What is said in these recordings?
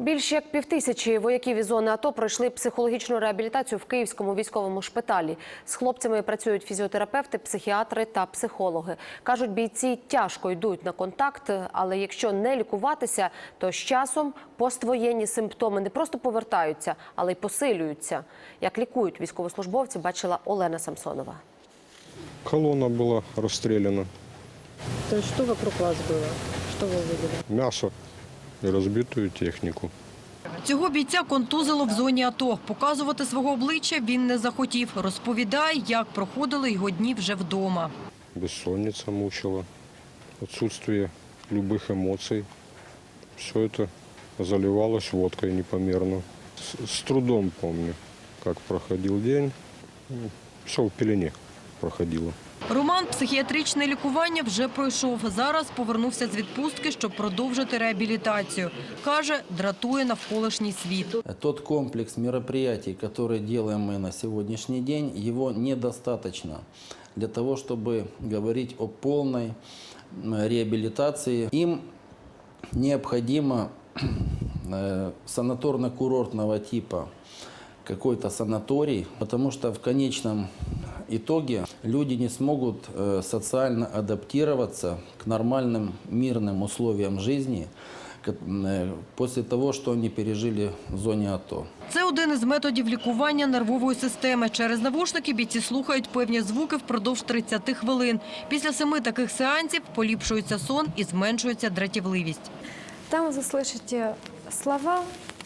Більш як півтисячі вояків із зони АТО пройшли психологічну реабілітацію в Київському військовому шпиталі. З хлопцями працюють фізіотерапевти, психіатри та психологи. Кажуть, бійці тяжко йдуть на контакт, але якщо не лікуватися, то з часом поствоєнні симптоми не просто повертаються, але й посилюються. Як лікують військовослужбовці, бачила Олена Самсонова. Колонна была расстреляна. То есть что вокруг вас было? Что вы увидели? Мясо и разбитую технику. Цього бійця контузило в зоні АТО. Показувати свого обличчя він не захотів. Розповідає, як проходили його дні вже вдома. Бессонница мучила. Отсутствие любых эмоций. Все это заливалось водкой непомерно. С, с трудом помню, как проходил день. Все в пелене проходило. Роман психіатричне лікування вже пройшов. Зараз повернувся з відпустки, щоб продовжити реабілітацію. Каже, дратує навколишній світ. Тот комплекс мероприятий, который делаем мы на сегодняшний день, его недостаточно для того, чтобы говорить о полной м, реабилитации. Им необходимо э, санаторно-курортного типа какой-то санаторий, потому что в конечном итоге люди не смогут э, социально адаптироваться к нормальным мирным условиям жизни ка- э, после того, что они пережили в зоне АТО. Це один із методів лікування нервової системи. Через навушники бійці слухають певні звуки впродовж 30 хвилин. Після семи таких сеансів поліпшується сон і зменшується дратівливість. Там вы заслышите слова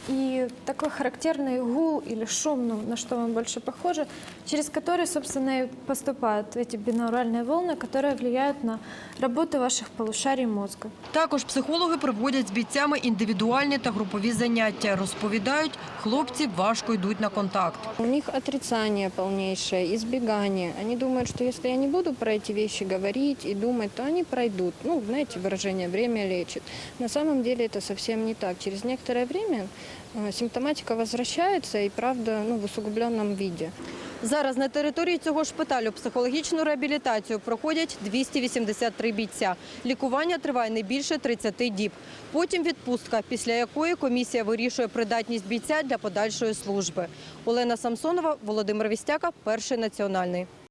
и такой характерный гул или шум, ну, на что он больше похоже, через который, собственно, и поступают эти бинауральные волны, которые влияют на работу ваших полушарий мозга. Також психологи проводять з бійцями індивідуальні та групові заняття. Розповідають, хлопці важко йдуть на контакт. У них отрицание полнейшее, избегание. Они думают, что если я не буду про эти вещи говорить и думать, то они пройдут. Ну, знаете, выражение «время лечит». На самом деле это совсем не так. Через некоторое время э, симптоматика возвращается и, правда, ну, в усугубленном виде. Зараз на території цього шпиталю психологічну реабілітацію проходять 283 бійця. Лікування триває не більше 30 діб. Потім відпустка, після якої комісія вирішує придатність бійця для подальшої служби. Олена Самсонова, Володимир Вістяка, Перший національний.